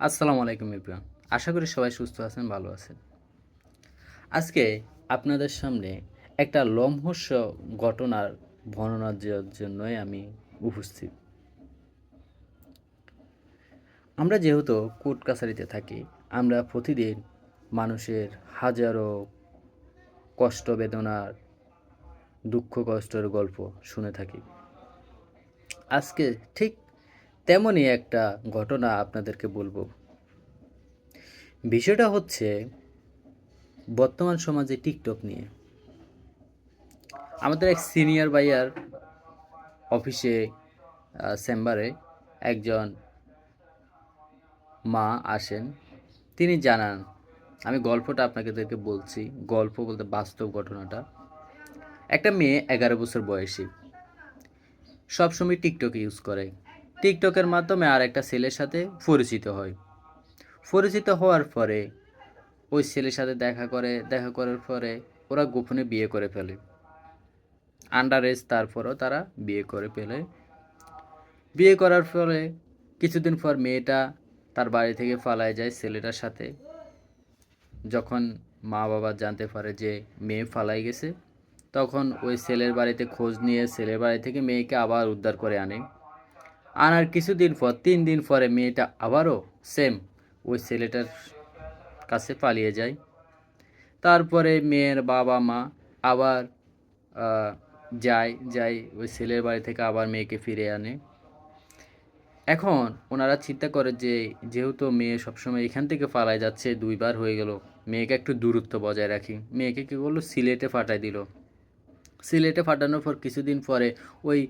আসসালামু আলাইকুম ইব্রাহিম। আশা করি সবাই সুস্থ আছেন, ভালো আছেন। আজকে আপনাদের সামনে একটা লম্হস্য ঘটনার বর্ণনা দেওয়ার জন্যই আমি উপস্থিত। আমরা যেহেতু কোর্ট কাছারিতে থাকি, আমরা প্রতিদিন মানুষের হাজারো কষ্ট, বেদনার, দুঃখ, কষ্টের গল্প শুনে থাকি। আজকে ঠিক তেমনই একটা ঘটনা আপনাদেরকে বলব। বিষয়টা হচ্ছে বর্তমান সমাজে টিকটক নিয়ে। আমাদের এক সিনিয়র ভাইয়ার অফিসে চেম্বারে একজন মা আসেন। তিনি জানান, আমি গল্পটা আপনাদেরকে বলছি। গল্প বলতে বাস্তব ঘটনাটা। একটা মেয়ে এগারো বছর বয়সী। সবসময় টিকটক ইউজ করে। টিকটকের মাধ্যমে আর একটা ছেলের সাথে পরিচিত হয়। পরিচিত হওয়ার পরে ওই ছেলের সাথে দেখা করে, দেখা করার পরে ওরা গোপনে বিয়ে করে ফেলে। আন্ডার এজ তারপরও তারা বিয়ে করে ফেলে। বিয়ে করার ফলে কিছুদিন পর মেয়েটা তার বাড়ি থেকে পালায় যায় ছেলেটার সাথে। যখন মা বাবা জানতে পারে যে মেয়ে ফালাই গেছে, তখন ওই ছেলের বাড়িতে খোঁজ নিয়ে ছেলের বাড়ি থেকে মেয়েকে আবার উদ্ধার করে আনে। আনার কিছুদিন পর, তিন দিন পরে মেয়েটা আবারও সেম ওই ছেলেটার কাছে পালিয়ে যায়। তারপরে মেয়ের বাবা মা আবার যায় যায় ওই ছেলের বাড়ি থেকে আবার মেয়েকে ফিরে আনে। এখন ওনারা চিন্তা করে যে, যেহেতু মেয়ে সবসময় এখান থেকে পালায় যাচ্ছে, দুইবার হয়ে গেল, মেয়েকে একটু দূরত্ব বজায় রাখি। মেয়েকে কী করল? সিলেটে ফাটাই দিল। সিলেটে ফাটানোর পর কিছুদিন পরে ওই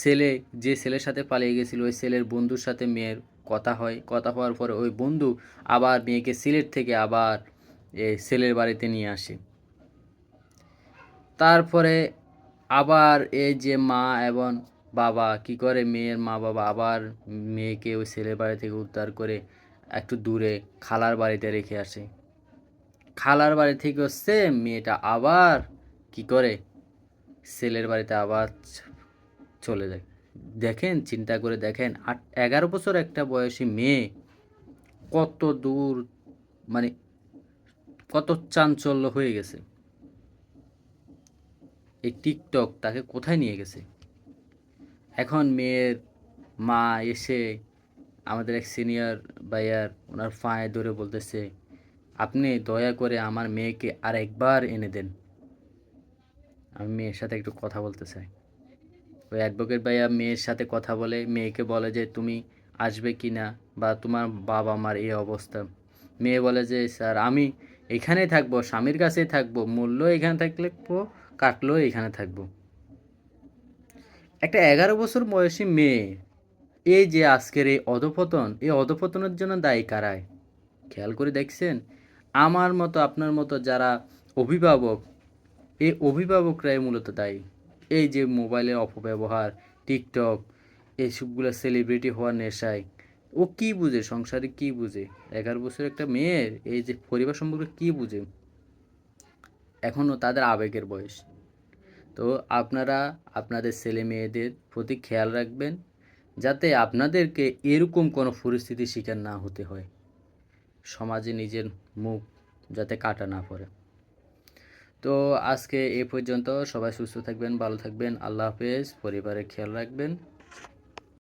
ছেলে, যে ছেলের সাথে পালিয়ে গেছিল, ওই ছেলের বন্ধুর সাথে মেয়ের কথা হয়। কথা হওয়ার পরে ওই বন্ধু আবার মেয়েকে সিলেট থেকে আবার ছেলের বাড়িতে নিয়ে আসে। তারপরে আবার এই যে মা এবং বাবা, কি করে মেয়ের মা বাবা আবার মেয়েকে ওই ছেলের বাড়ি থেকে উদ্ধার করে একটু দূরে খালার বাড়িতে রেখে আসে। খালার বাড়ি থেকে সেম মেয়েটা আবার কি করে ছেলের বাড়িতে আবার চলে যায়। দেখেন, চিন্তা করে দেখেন, আট, এগারো বছর একটা বয়সী মেয়ে কত দূর মানে কত চাঞ্চল্য হয়ে গেছে। এই টিকটক তাকে কোথায় নিয়ে গেছে? এখন মেয়ের মা এসে আমাদের এক সিনিয়র ভাইয়ার, ওনার ফায়ে ধরে বলতেছে, আপনি দয়া করে আমার মেয়েকে আর একবার এনে দেন। আমি মেয়ের সাথে একটু কথা বলতে চাই। ওই অ্যাডভোকেট ভাইয়া মেয়ের সাথে কথা বলে, মেয়েকে বলে যে, তুমি আসবে কি না? বা, তোমার বাবা মার এই অবস্থা? মেয়ে বলে যে, স্যার, আমি এখানেই থাকব, স্বামীর কাছেই থাকব, মূল্য এখানে থাকলে কাটলেও এখানে থাকব। একটা এগারো বছর বয়সী মেয়ে, এই যে আজকের এই অধপতন, এই অধপতনের জন্য দায়ী কারায় খেয়াল করে দেখছেন? আমার মতো, আপনার মতো যারা অভিভাবক, এই অভিভাবকরাই মূলত দায়ী। এই যে মোবাইলের অপব্যবহার, টিকটক এইসবগুলো সেলিব্রিটি হওয়ার নেশায়, ও কি বুঝে? সংসারে কি বুঝে? এগারো বছর একটা মেয়ের, এই যে পরিবার সম্পর্কে কি বুঝে? এখনও তাদের আবেগের বয়স। তো আপনারা, আপনাদের ছেলে মেয়েদের প্রতি খেয়াল রাখবেন, যাতে আপনাদেরকে এরকম কোনো পরিস্থিতির শিকার না হতে হয়। সমাজে নিজের মুখ যাতে কাটা না পড়ে। তো আজকে এ পর্যন্ত সবাই সুস্থ থাকবেন ভালো থাকবেন। আল্লাহ হাফেজ। পরিবারের খেয়াল রাখবেন।